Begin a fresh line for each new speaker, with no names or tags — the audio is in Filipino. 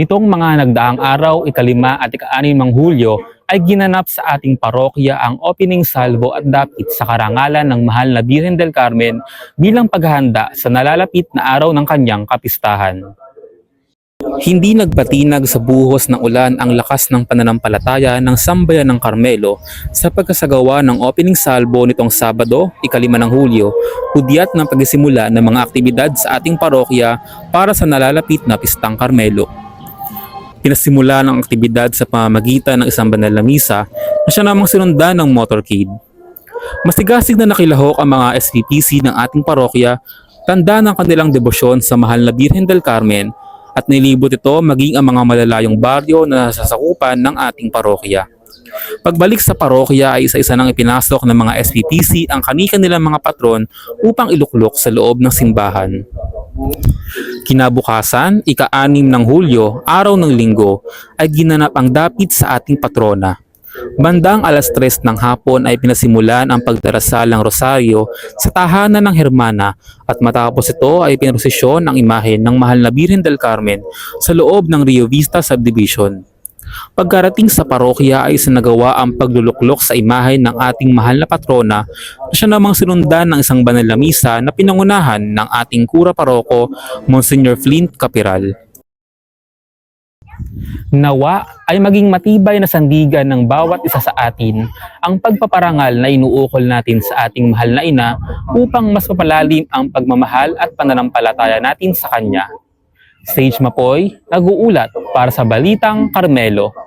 Nitong mga nagdaang araw, ikalima at ikaanin ng Hulyo, ay ginanap sa ating parokya ang opening salvo at dapit sa karangalan ng mahal na Birhen del Carmen bilang paghahanda sa nalalapit na araw ng kanyang kapistahan. Hindi nagpatinag sa buhos ng ulan ang lakas ng pananampalataya ng sambayan ng Carmelo sa pagkasagawa ng opening salvo nitong Sabado, ikalima ng Hulyo, hudyat ng pagsisimula ng mga aktibidad sa ating parokya para sa nalalapit na Pistang Carmelo. Pinasimula ng aktibidad sa pamamagitan ng isang banal na misa na siya namang sinundan ng motorcade. Masigasig na nakilahok ang mga SVPC ng ating parokya, tanda ng kanilang debosyon sa mahal na Birhen del Carmen at nilibot ito maging ang mga malalayong baryo na nasasakupan ng ating parokya. Pagbalik sa parokya ay isa-isa nang ipinasok ng mga SVPC ang kanika nilang mga patron upang iluklok sa loob ng simbahan. Kinabukasan, ika-anim ng Hulyo, araw ng linggo, ay ginanap ang dapit sa ating patrona. Bandang alas 3 ng hapon ay pinasimulan ang pagdarasal ng rosaryo sa tahanan ng Hermana at matapos ito ay pinrosesyon ang imahe ng mahal na Birhen del Carmen sa loob ng Rio Vista Subdivision. Pagkarating sa parokya ay isinagawa ang pagluluklok sa imahe ng ating mahal na patrona na siya namang sinundan ng isang banal na misa na pinangunahan ng ating kura paroko, Monsignor Flint Capiral. Nawa ay maging matibay na sandigan ng bawat isa sa atin ang pagpaparangal na inuukol natin sa ating mahal na ina upang mas mapalalim ang pagmamahal at pananampalataya natin sa Kanya. Sage Mapoy, nag-uulat para sa Balitang Carmelo.